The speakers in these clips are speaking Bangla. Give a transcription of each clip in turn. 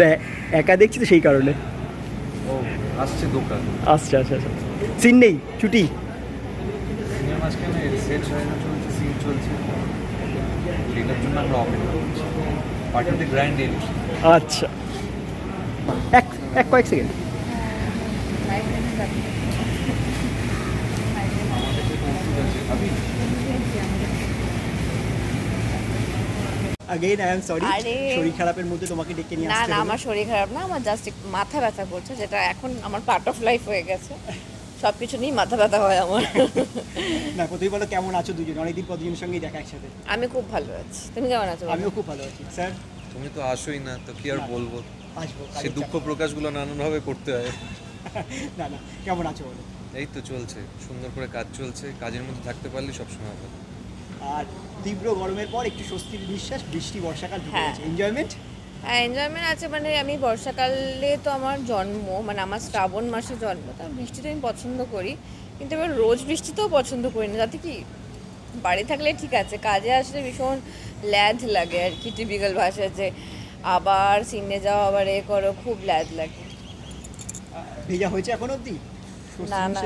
দেখ একা দেখছি তো সেই কারণে। ও আসছে দোকান। আচ্ছা আচ্ছা আচ্ছা সিন নেই ছুটি। চলছে সিন চলছে। সেটার জন্য আমরা অপেক্ষা করছি। পার্টিতে গ্র্যান্ড আচ্ছা। এক এক কয়েক second. Again I am sorry শরীর খারাপের মধ্যে তোমাকে ডেকে নিয়ে না আসতে না হলো। আমার শরীর খারাপ না আমার জাস্ট মাথা ব্যথা করছে যেটা এখন আমার পার্ট অফ লাইফ হয়ে গেছে। সব কিছু নিয়েই মাথা ব্যথা হয় আমার। না প্রথমেই বলো কেমন আছো দুজন? অনেকদিন পর দুজনের সঙ্গেই দেখা একসাথে। আমি খুব ভালো আছি। তুমি কেমন আছো আমিও খুব ভালো আছি। স্যার? তুমি তো আসোই না তো কি আর বলব? আসব সে দুঃখ প্রকাশগুলো নানানভাবে করতে হয়। না না কেমন আছো বলো? এই তো চলছে সুন্দর করে কাজ চলছে কাজের মধ্যে থাকতে পারলে সবসময় ভালো। আর তীব্র গরমের পর একটু স্বস্তির নিঃশ্বাস বৃষ্টি বর্ষাকাল ঢুকে হ্যাঁ। গেছে। এনজয়মেন্ট হ্যাঁ এনজয়মেন্ট আছে মানে আমি বর্ষাকালে তো আমার জন্ম মানে আমার শ্রাবণ মাসে জন্ম তা বৃষ্টি তো আমি পছন্দ করি। কিন্তু এবার রোজ বৃষ্টিতেও পছন্দ করি না। যাতে কি? বাড়ি থাকলে ঠিক আছে কাজে আসলে ভীষণ ল্যাদ লাগে আর কি টিপিক্যাল ভাষা যে আবার সিনে যাও আবার এ করো খুব ল্যাদ লাগে। ভেজা হয়েছে এখন অবধি? না না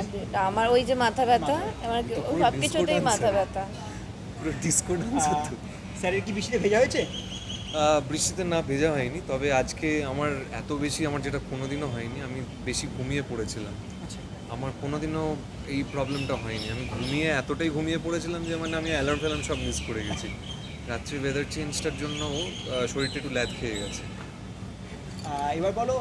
আমার ওই যে মাথা ব্যথা আমার সব কিছুতেই মাথা ব্যথা। পুরো ডিসকো ডান্স হতো। স্যারের কি বৃষ্টিতে ভেজা হয়েছে? বৃষ্টিতে না ভেজা হয়নি তবে আজকে আমার এত বেশি আমার যেটা কোনোদিনও হয়নি আমি বেশি ঘুমিয়ে পড়েছিলাম। আচ্ছা। আমার কোনোদিনও এই প্রবলেমটা হয়নি। আমি ঘুমিয়ে এতটাই ঘুমিয়ে পড়েছিলাম যে মানে আমি অ্যালার্ম ফ্যালার্ম সব মিস করে গেছি। রাত্রি ওয়েদার চেঞ্জটার জন্য শরীরটা একটু ল্যাদ খেয়ে গেছে। এবার বলো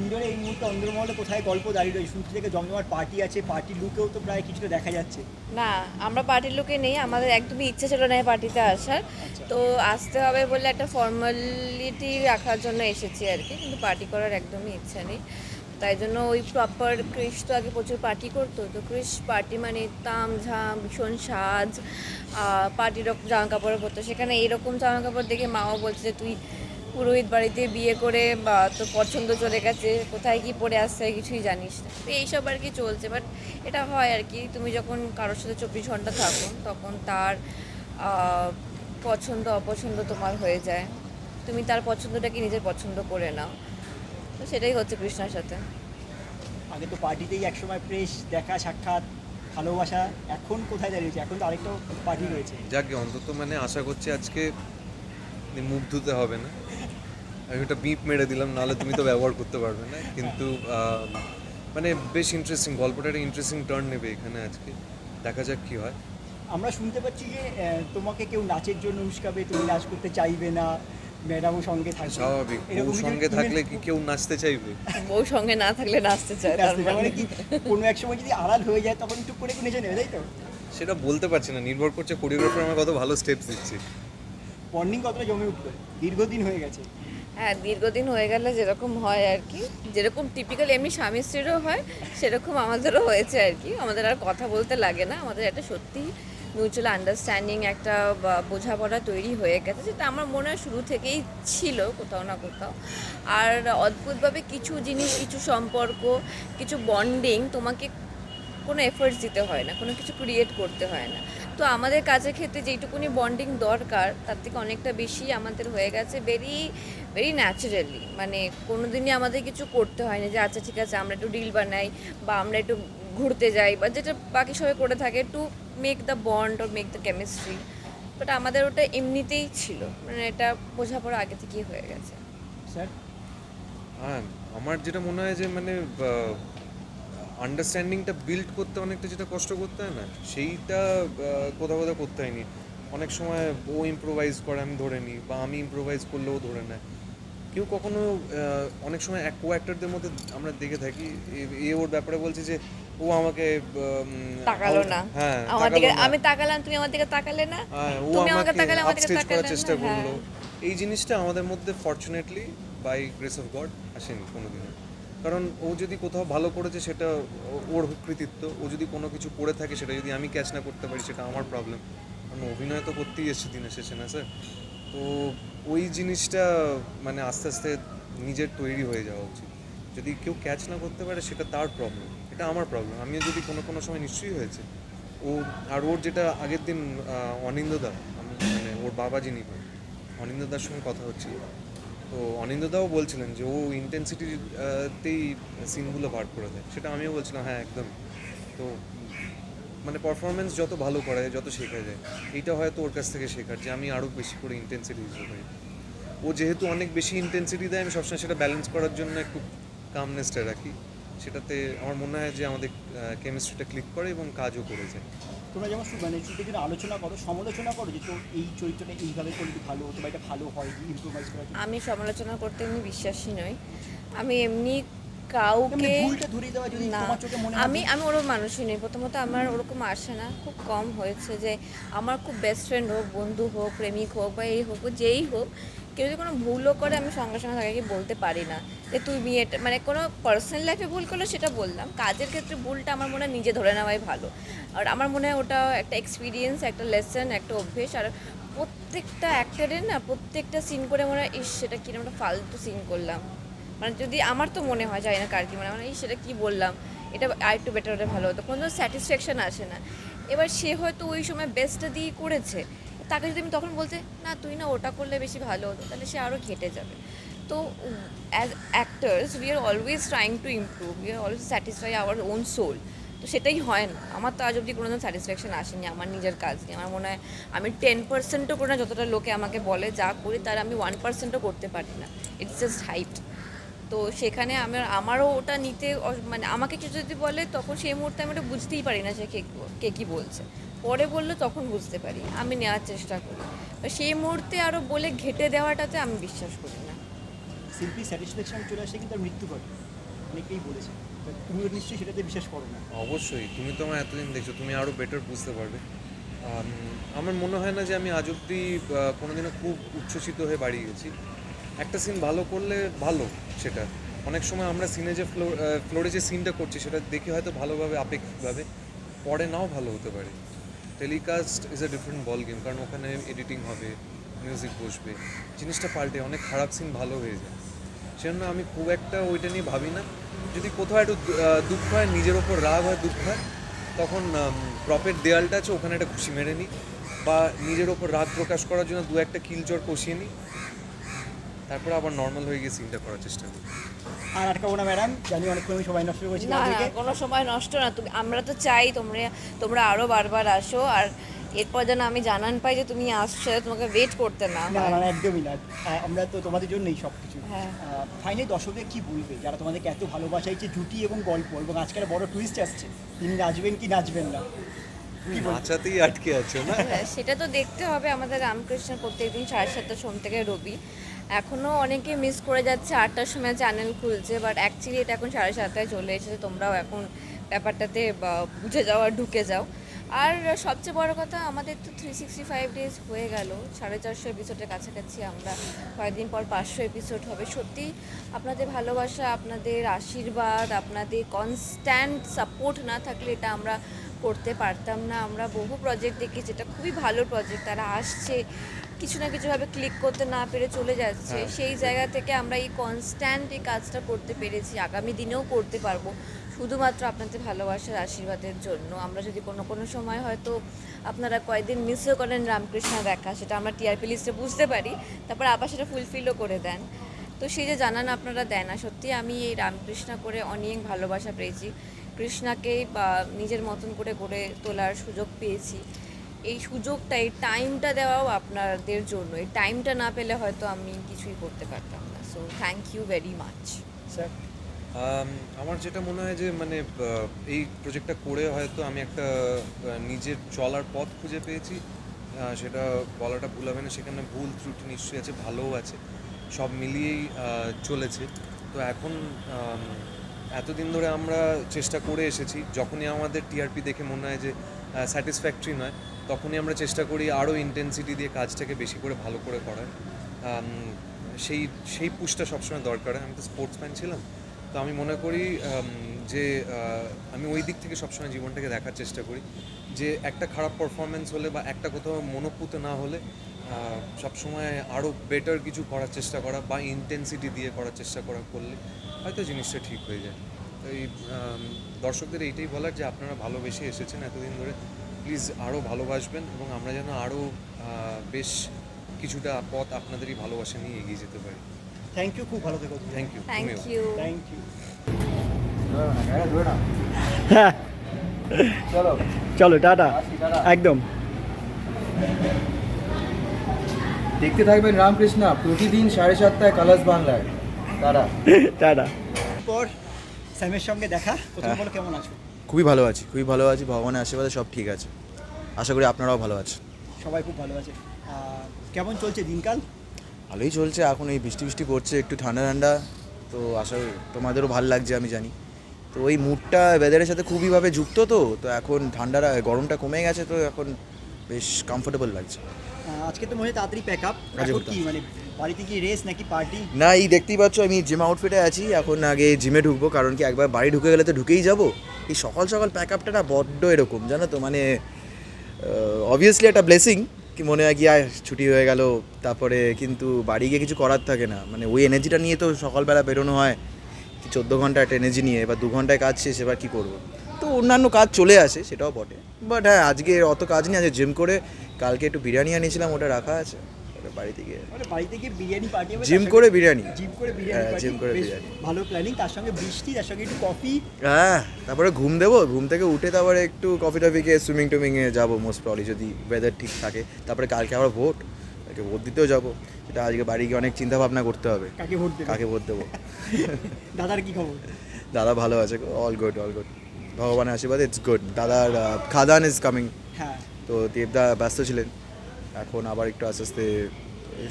ইন্ডোরে এই মুহূর্তে অন্দরমহলে কোথায় গল্প দাঁড়িয়ে রয়েছে? শুনছি থেকে জমজমাট পার্টি আছে পার্টি লুকেও তো প্রায় কিছুটা দেখা যাচ্ছে। না আমরা পার্টির লুকে নেই আমাদের একদমই ইচ্ছে ছিল না এই পার্টিতে আসার। আচ্ছা। তো আসতে হবে বলে একটা ফর্মালিটি রাখার জন্য এসেছি আর কি কিন্তু পার্টি করার একদমই ইচ্ছা নেই। তাই জন্য ওই প্রপার ক্রিস তো আগে প্রচুর পার্টি করতো। তো ক্রিস পার্টি মানে তাম ঝাম ভীষণ সাজ পার্টির জামা কাপড় পরতো। সেখানে এইরকম জামা কাপড় দেখে মাও বলছে যে তুই পুরোহিত বাড়িতে বিয়ে করে বা তোর পছন্দ চলে গেছে কোথায় কি পড়ে আসছে কিছুই জানিস না। তো এইসব আর কি চলছে বাট এটা হয় আর কি তুমি যখন কারোর সাথে চব্বিশ ঘণ্টা থাকো তখন তার পছন্দ অপছন্দ তোমার হয়ে যায়। তুমি তার পছন্দটাকে নিজের পছন্দ করে নাও। তো সেটাই হচ্ছে কৃষ্ণার সাথে। আগে তো পার্টিতেই একসময় প্রেস দেখা সাক্ষাৎ ভালোবাসা এখন কোথায় দাঁড়িয়েছে? এখন তো আরেকটা পার্টি রয়েছে। যাকে অন্তত মানে আশা করছি আজকে মুখ ধুতে হবে না। আমি ওটা বিপ মেরে দিলাম নাহলে তুমি তো ব্যবহার করতে পারবে না। কিন্তু আহ, মানে বেশ ইন্টারেস্টিং গল্পটা একটা ইন্টারেস্টিং টার্ন নেবে এখানে আজকে। দেখা যাক কি হয়। আমরা শুনতে পাচ্ছি যে তোমাকে কেউ নাচের জন্য উস্কাবে তুমি নাচ করতে চাইবে না ম্যাডামও সঙ্গে থাকবে। স্বাভাবিক বউ সঙ্গে থাকলে কি কেউ নাচতে চাইবে? বউ সঙ্গে না থাকলে নাচতে চায় তার মানে মানে। কি কোনো এক সময় যদি আড়াল হয়ে যায় তখন টুক করে নেচে নেবে তাই তো? সেটা বলতে পারছি না নির্ভর করছে কোরিওগ্রাফার আমার কত ভালো স্টেপস দিচ্ছে। বন্ডিং কতটা জমে উঠবে? দীর্ঘদিন হয়ে গেছে। হ্যাঁ দীর্ঘদিন হয়ে গেলে যেরকম হয় আর কি, যেরকম টিপিক্যাল এমনি স্বামী স্ত্রীরও হয়, সেরকম আমাদেরও হয়েছে আর কি। আমাদের আর কথা বলতে লাগে না, আমাদের একটা সত্যি মিউচুয়াল আন্ডারস্ট্যান্ডিং একটা বোঝাপড়া তৈরি হয়ে গেছে, যেটা আমার মনে হয় শুরু থেকেই ছিল কোথাও না কোথাও। আর অদ্ভুতভাবে কিছু জিনিস, কিছু সম্পর্ক, কিছু বন্ডিং তোমাকে কোনো এফোর্টস দিতে হয় না, কোনো কিছু ক্রিয়েট করতে হয় না। তো আমাদের কাজের ক্ষেত্রে যেইটুকুনি বন্ডিং দরকার তার থেকে অনেকটা বেশি আমাদের হয়ে গেছে ভেরি ভেরি ন্যাচারালি মানে কোনো দিনই আমাদের কিছু করতে হয় না যে আচ্ছা ঠিক আছে আমরা একটু ডিল বানাই বা আমরা একটু ঘুরতে যাই বা যেটা বাকি সবাই করে থাকে to make the bond or make the chemistry but আমাদের ওটা এমনিতেই ছিল। মানে এটা বোঝাপড়া আগে থেকেই হয়ে গেছে। স্যার? হ্যাঁ আমার যেটা মনে হয় যে মানে আন্ডারস্ট্যান্ডিংটা বিল্ড করতে অনেকটা যেটা কষ্ট করতে হয় না সেইটা কোথাও কোথাও করতে হয়নি। অনেক সময় ও ইম্প্রোভাইজ করে আমি ধরে নিই বা আমি ইম্প্রোভাইজ করলেও ধরে নেয়। কেউ কখনো অনেক সময় এক অ্যাক্টরদের মধ্যে আমরা দেখে থাকি এ- ওর ব্যাপারে বলছে যে ও আমাকে তাকালো না। হ্যাঁ আমার দিকে আমি তাকালাম তুমি আমার দিকে তাকালে না? হ্যাঁ, ও তুমি আমাকে তাকালে আমার দিকে তাকালে চেষ্টা হ্যাঁ। করল। এই জিনিসটা আমাদের মধ্যে fortunately by grace of God আসেনি কোনোদিনও। কারণ ও যদি কোথাও ভালো করেছে সেটা ওর কৃতিত্ব। ও যদি কোনো কিছু করে থাকে সেটা যদি আমি ক্যাচ না করতে পারি সেটা আমার প্রবলেম কারণ অভিনয় তো করতেই এসেছে দিন শেষে, না স্যার তো ওই জিনিসটা মানে আস্তে আস্তে নিজের তৈরি হয়ে যাওয়া উচিত। যদি কেউ ক্যাচ না করতে পারে সেটা তার প্রবলেম এটা আমার প্রবলেম আমিও যদি কোনো কোনো সময় নিশ্চয়ই হয়েছে, ও আর ওর যেটা আগের দিন অনিন্দদা আমি মানে ওর বাবা যিনি অনিন্দদার সঙ্গে কথা হচ্ছিল। তো অনিন্দদাও বলছিলেন যে ও ইন্টেন্সিটিতেই সিনগুলো বার করে দেয়। সেটা আমিও বলছিলাম হ্যাঁ একদম। তো মানে পারফরমেন্স যত ভালো করে যত শেখা যায়, এইটা হয়তো ওর কাছ থেকে শেখার যে আমি আরও বেশি করে ইন্টেন্সিটি দিতে পারি ও যেহেতু অনেক বেশি ইন্টেন্সিটি দেয়, আমি সবসময় সেটা ব্যালেন্স করার জন্য একটু কামনেসটা রাখি। সেটাতে আমার মনে হয় যে আমাদের কেমিস্ট্রিটা ক্লিক করে এবং কাজও করে যায়। তোমরা যেমন মানে জন্য আলোচনা করো সমালোচনা করো যে তো এই চরিত্রটা এইভাবে করলে ভালো হতো বা এটা ভালো হয় ইম্প্রোভাইজ করা আমি সমালোচনা করতে এমনি বিশ্বাসী নই। আমি এমনি কাউকে ভুলটা ধরিয়ে দেওয়া যদি না। তোমার চোখে মনে আমি আমি ওরকম মানুষই নেই। প্রথমত আমার ওরকম আসে না। খুব কম হয়েছে যে আমার খুব বেস্ট ফ্রেন্ড হোক বন্ধু হোক প্রেমিক হোক বা এই হোক যেই হোক কেউ যদি কোনো ভুলও করে, আমি সঙ্গে সঙ্গে তাকে বলতে পারি না। যে তুই বিয়েটা মানে কোনো পার্সোনাল লাইফে ভুল করল সেটা বললাম। কাজের ক্ষেত্রে ভুলটা আমার মনে হয় নিজে ধরে নেওয়াই ভালো। আর আমার মনে হয় ওটা একটা এক্সপিরিয়েন্স একটা লেসন একটা অভ্যেস। আর প্রত্যেকটা অ্যাক্টারের না প্রত্যেকটা সিন করে মনে হয়, ইস, সেটা কীরকম একটা ফালতু সিন করলাম। মানে যদি আমার তো মনে হয় যায় না কার কি মনে হয় মানে এই সেটা কী বললাম? এটা আর একটু বেটার হলে ভালো হতো। কোনো স্যাটিসফ্যাকশন আসে না। এবার সে হয়তো ওই সময় বেস্টটা দিয়ে করেছে। তাকে যদি আমি তখন বলতে, না, তুই না, ওটা করলে বেশি ভালো হতো, তাহলে সে আরও ঘেটে যাবে। তো as actors we are always trying to improve we are always satisfy our own soul তো সেটাই হয় না। আমার তো আজ অবধি কোনো স্যাটিসফ্যাকশন আসেনি, আমার নিজের কাজ নিয়ে। আমার মনে হয় আমি টেন পার্সেন্টও করে না যতটা লোকে আমাকে বলে যা করি, তার আমি ওয়ান পার্সেন্টও করতে পারি না। ইটস জাস্ট হাইট তো সেখানে আমার আমারও ওটা নিতে মানে আমাকে কেউ যদি বলে তখন সেই মুহূর্তে আমি ওটা বুঝতেই পারি না যে কে কে কী বলছে। পরে বললে তখন বুঝতে পারি আমি নেওয়ার চেষ্টা করি। সেই মুহূর্তে আরও বলে ঘেটে দেওয়াটাতে আমি বিশ্বাস করি না। শিল্পী স্যাটিসফ্যাকশন চলে আসে কিন্তু মৃত্যু ঘটে। অনেকেই বলেছে তুমিও নিশ্চয়ই সেটাতে বিশ্বাস করো না। অবশ্যই তুমি তো আমার এতদিন দেখছ তুমি আরও বেটার বুঝতে পারবে। আমার মনে হয় না যে আমি আজ অব্দি কোনোদিনও খুব উচ্ছ্বসিত হয়ে বাড়িয়ে গেছি। একটা সিন ভালো করলে ভালো সেটা। অনেক সময় আমরা সিনে যে ফ্লোর ফ্লোরে যে সিনটা করছি সেটা দেখে হয়তো ভালোভাবে, আপেক্ষিকভাবে, পরে নাও ভালো হতে পারে। Telecast is a different ball game কারণ ওখানে এডিটিং হবে মিউজিক বসবে, জিনিসটা পাল্টে, অনেক খারাপ সিন ভালো হয়ে যায়। সেজন্য আমি খুব একটা ওইটা নিয়ে ভাবি না। যদি কোথাও একটু দুঃখ হয়, নিজের ওপর রাগ হয়, দুঃখ হয়, তখন প্রপের দেয়ালটা আছে, ওখানে একটা খুশি মেরে নিই, বা নিজের ওপর রাগ প্রকাশ করার জন্য দু একটা কিলচর কষিয়ে নিই তারপরে আবার নর্মাল হয়ে গিয়ে সিনটা করার চেষ্টা করি। আর আটকাবো না ম্যাডাম? জানি অনেকক্ষণ আমি সবাই নষ্ট করেছি না না কোনো সময় নষ্ট না। তুমি আমরা তো চাই তোমরা তোমরা আরও বারবার আসো আর এরপর যেন আমি জানান পাই যে তুমি আসছো তোমাকে ওয়েট করতে না না না একদমই না। আমরা তো তোমাদের জন্যই সব কিছু হ্যাঁ। ফাইনালি দর্শকদের কি বলবে? যারা তোমাদেরকে এত ভালোবাসায় যে জুটি এবং গল্প এবং আজকে বড় টুইস্ট আসছে। তিনি নাচবেন কি নাচবেন না? তুমি নাচাতেই আটকে আছো না? হ্যাঁ, সেটা তো দেখতে হবে আমাদের রামকৃষ্ণ প্রত্যেকদিন সাড়ে সাতটা সোম থেকে রবি। এখনও অনেকে মিস করে যাচ্ছে আটটার সময় চ্যানেল খুলছে বাট অ্যাকচুয়ালি এটা এখন সাড়ে সাতটায় চলে এসেছে, তোমরাও এখন ব্যাপারটাতে বুঝে যাও আর ঢুকে যাও। আর সবচেয়ে বড় কথা, আমাদের তো থ্রি সিক্সটি ফাইভ ডেজ হয়ে গেল, সাড়ে চারশো এপিসোডের কাছাকাছি আমরা, কয়েকদিন পর পাঁচশো এপিসোড হবে। সত্যি, আপনাদের ভালোবাসা, আপনাদের আশীর্বাদ, আপনাদের কনস্ট্যান্ট সাপোর্ট না থাকলে এটা আমরা করতে পারতাম না। আমরা বহু প্রজেক্ট দেখি যেটা খুবই ভালো প্রজেক্ট তারা আসছে কিছু না কিছুভাবে ক্লিক করতে না পেরে চলে যাচ্ছে। হ্যাঁ। সেই জায়গা থেকে আমরা এই কনস্ট্যান্ট এই কাজটা করতে পেরেছি আগামী দিনেও করতে পারব। শুধুমাত্র আপনাদের ভালোবাসার আশীর্বাদের জন্য। আমরা যদি কোনো কোনো সময় হয়তো আপনারা কয়েকদিন মিসও করেন রামকৃষ্ণ দেখা সেটা আমরা টিআরপি লিস্টে বুঝতে পারি তারপর আবার সেটা ফুলফিলও করে দেন। তো সেই যে জানান আপনারা দেন না সত্যি আমি এই রামকৃষ্ণ করে অনেক ভালোবাসা পেয়েছি। কৃষ্ণাকেই বা নিজের মতন করে গড়ে তোলার সুযোগ পেয়েছি। এই সুযোগটা, এই টাইমটা দেওয়াও আপনাদের জন্য। এই টাইমটা না পেলে হয়তো আমি কিছুই করতে পারতাম না। So thank you very much sir আমার যেটা মনে হয় যে মানে এই প্রজেক্টটা করে হয়তো আমি একটা নিজের চলার পথ খুঁজে পেয়েছি। সেটা বলাটা ভুল হবে না। সেখানে ভুল ত্রুটি নিশ্চয়ই আছে, ভালোও আছে। সব মিলিয়েই চলেছে। তো এখন এতদিন ধরে আমরা চেষ্টা করে এসেছি, যখনই আমাদের টিআরপি দেখে মনে হয় যে স্যাটিসফ্যাক্টরি নয়, তখনই আমরা চেষ্টা করি আরও ইন্টেন্সিটি দিয়ে কাজটাকে বেশি করে ভালো করে করার সেই সেই পুশটা সবসময় দরকার। আমি তো স্পোর্টসম্যান ছিলাম, তো আমি মনে করি যে আমি ওই দিক থেকে সবসময় জীবনটাকে দেখার চেষ্টা করি, যে একটা খারাপ পারফরমেন্স হলে বা একটা কোথাও মনোপুত না হলে সবসময় আরও বেটার কিছু করার চেষ্টা করা বা ইন্টেন্সিটি দিয়ে করার চেষ্টা করা করলে হয়তো জিনিসটা ঠিক হয়ে যায়। তো এই দর্শকদের এইটাই বলার যে আপনারা ভালোবেসে এসেছেন এতদিন ধরে প্লিজ আরও ভালোবাসবেন এবং আমরা যেন আরও বেশ কিছুটা পথ আপনাদেরই ভালোবাসা নিয়ে এগিয়ে যেতে পারি। থ্যাংক ইউ খুব ভালো থেকো thank you thank you thank you হ্যাঁ। চলো। টাটা। একদম। দেখতে থাকবেন রামকৃষ্ণা প্রতিদিন সাড়ে সাতটায় কালাস বাংলায়। তারা। টাটা। পর স্যামের সঙ্গে দেখা। প্রথম বলো কেমন আছো? খুবই ভালো আছি খুবই ভালো আছি। ভগবানের আশীর্বাদে সব ঠিক আছে। আশা করি আপনারাও ভালো আছেন। সবাই খুব ভালো আছে। কেমন চলছে দিনকাল? ভালোই চলছে এখন এই বৃষ্টি বৃষ্টি পড়ছে একটু ঠান্ডা ঠান্ডা। তো আশা করি তোমাদেরও ভালো লাগছে আমি জানি। তো ওই মুডটা ওয়েদারের সাথে খুবইভাবে যুক্ত তো তো এখন ঠান্ডাটা গরমটা কমে গেছে তো এখন বেশ কমফোর্টেবল লাগছে। আজকে তো মনে হয় তাড়াতাড়ি প্যাক আপ কি মানে বাড়িতে কি রেস নাকি পার্টি না এই দেখতেই পাচ্ছ আমি জিম আউটফিটে আছি এখন আগে জিমে ঢুকবো কারণ কি একবার বাড়ি ঢুকে গেলে তো ঢুকেই যাব। এই সকাল সকাল প্যাক আপটা না বড্ড এরকম জানো তো মানে অবভিয়াসলি একটা ব্লেসিং কি মনে হয় কি আর ছুটি হয়ে গেল তারপরে কিন্তু বাড়ি গিয়ে কিছু করার থাকে না। মানে ওই এনার্জিটা নিয়ে তো সকালবেলা বেরোনো হয় চোদ্দ ঘণ্টা একটা এনার্জি নিয়ে এবার দু ঘন্টায় কাজ শেষ এবার কী করব? তো অন্যান্য কাজ চলে আসে সেটাও বটে। বাট হ্যাঁ আজকে অত কাজ নেই আজকে জিম করে কালকে একটু বিরিয়ানি আনিয়েছিলাম ওটা রাখা আছে। বাড়িতে গিয়ে। মানে বাড়িতে গিয়ে বিরিয়ানি পার্টি জিম করে বিরিয়ানি। জিম করে বিরিয়ানি হ্যাঁ, জিম করে বিরিয়ানি। ভালো প্ল্যানিং তার সঙ্গে বৃষ্টি তার সঙ্গে একটু কফি হ্যাঁ তারপরে ঘুম দেবো ঘুম থেকে উঠে তারপরে একটু কফি টফি খেয়ে সুইমিং টুইমিংয়ে যাব মোস্ট প্রবলি যদি ওয়েদার ঠিক থাকে। তারপরে কালকে আবার ভোট কালকে ভোট দিতেও যাব। সেটা আজকে বাড়ি গিয়ে অনেক চিন্তা ভাবনা করতে হবে। কাকে ভোট দেবে? কাকে ভোট দেবো? দাদার কি খবর? দাদা ভালো আছে অল গুড অল গুড ভগবানের আশীর্বাদ ইটস গুড দাদার খাদান ইজ কামিং হ্যাঁ। তো দেবদা ব্যস্ত ছিলেন। এখন আবার একটু আস্তে আস্তে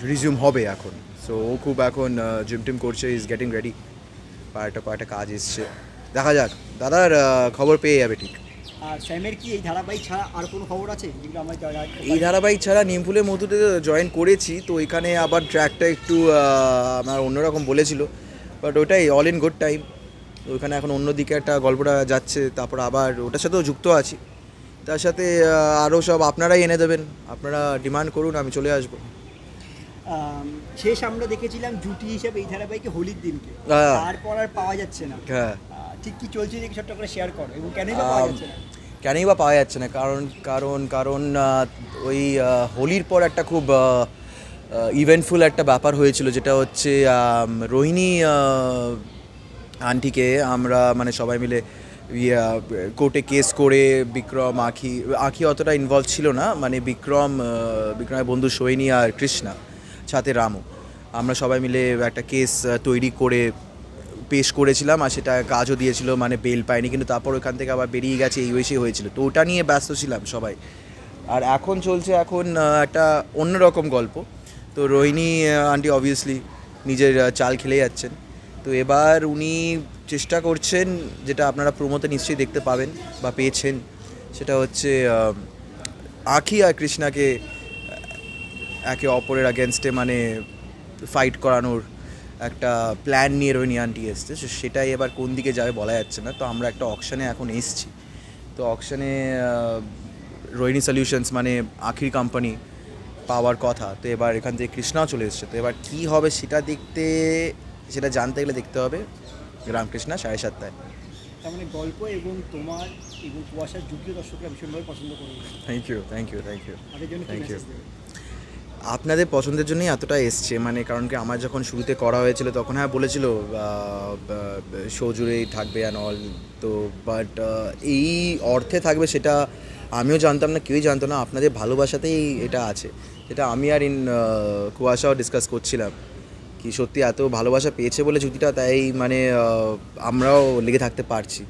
রিজিউম হবে এখন। সো ও খুব এখন জিম টিম করছে ইজ গেটিং রেডি কয়েকটা কয়েকটা কাজ এসছে। দেখা যাক। দাদার খবর পেয়ে যাবে ঠিক। আর স্যামের কি এই ধারাবাহিক ছাড়া আর কোনো খবর আছে? যেগুলো আমার এই ধারাবাহিক ছাড়া নিমফুলের মধুতে জয়েন করেছি। তো এখানে আবার ট্র্যাকটা একটু আমার অন্যরকম বলেছিল। বাট ওটাই অল ইন গুড টাইম ওইখানে এখন অন্যদিকে একটা গল্পটা যাচ্ছে তারপর আবার ওটার সাথেও যুক্ত আছি। তার সাথে আরও সব আপনারাই এনে দেবেন আপনারা ডিমান্ড করুন আমি চলে আসব। শেষ আমরা দেখেছিলাম জুটি হিসেবে এই ধারাবাহিকে হোলির দিনকে। হ্যাঁ। তারপর আর পাওয়া যাচ্ছে না। হ্যাঁ। ঠিক কি চলছে দেখি সবটা করে শেয়ার করো এবং কেনই বা পাওয়া যাচ্ছে না? কেনই বা পাওয়া যাচ্ছে না কারণ কারণ কারণ ওই হোলির পর একটা খুব ইভেন্টফুল একটা ব্যাপার হয়েছিল যেটা হচ্ছে রোহিণী আন্টিকে আমরা মানে সবাই মিলে কোর্টে কেস করে বিক্রম, আখি আখি অতটা ইনভলভ ছিল না মানে বিক্রম বিক্রমের বন্ধু সৈনী আর কৃষ্ণা, সাথে রামু। আমরা সবাই মিলে একটা কেস তৈরি করে পেশ করেছিলাম আর সেটা কাজও দিয়েছিল মানে বেল পায়নি, কিন্তু তারপর ওখান থেকে আবার বেরিয়ে গেছে, এই ওয়েসে হয়েছিল। তো ওটা নিয়ে ব্যস্ত ছিলাম সবাই। আর এখন চলছে এখন একটা অন্যরকম গল্প। তো রোহিণী আন্টি অবভিয়াসলি নিজের চাল খেলে যাচ্ছেন। তো এবার উনি চেষ্টা করছেন, যেটা আপনারা প্রমোতে নিশ্চয়ই দেখতে পাবেন বা পেয়েছেন, সেটা হচ্ছে আখি আর কৃষ্ণাকে একে অপরের আগেনস্টে মানে ফাইট করানোর একটা প্ল্যান নিয়ে রোহিণী আন্টি এসছে। সেটাই এবার কোন দিকে যাবে বলা যাচ্ছে না। তো আমরা একটা অকশানে এখন এসছি। তো অকশানে রোহিণী সলিউশনস মানে আখির কোম্পানি পাওয়ার কথা। তো এবার এখান থেকে কৃষ্ণাও চলে এসছে। তো এবার কী হবে সেটা দেখতে সেটা জানতে গেলে দেখতে হবে রামকৃষ্ণা সাড়ে সাতটায়। তার মানে গল্প এবং তোমার এবং কুয়াশার যুগীয় দর্শকরা ভীষণভাবে পছন্দ করবে। Thank you thank you thank you তাদের জন্য কি Thank you. মেসেজ দেবে? আপনাদের পছন্দের জন্যই এতটা এসছে মানে কারণ কি আমার যখন শুরুতে করা হয়েছিল তখন হ্যাঁ বলেছিল শো জুড়েই থাকবে অ্যান্ড অল তো বাট এই অর্থে থাকবে সেটা আমিও জানতাম না কেউই জানতো না আপনাদের ভালোবাসাতেই এটা আছে। সেটা আমি আর ইন কুয়াশাও ডিসকাস করছিলাম। কি সত্যি এত ভালোবাসা পেয়েছে বলে জুতিটা তাই মানে আমরাও লেগে থাকতে পারছি।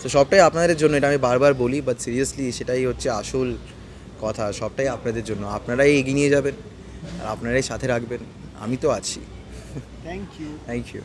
তো সবটাই আপনাদের জন্য এটা আমি বারবার বলি বাট সিরিয়াসলি সেটাই হচ্ছে আসল কথা সবটাই আপনাদের জন্য। আপনারাই এগিয়ে নিয়ে যাবেন আর আপনারাই সাথে রাখবেন। আমি তো আছি। Thank you thank you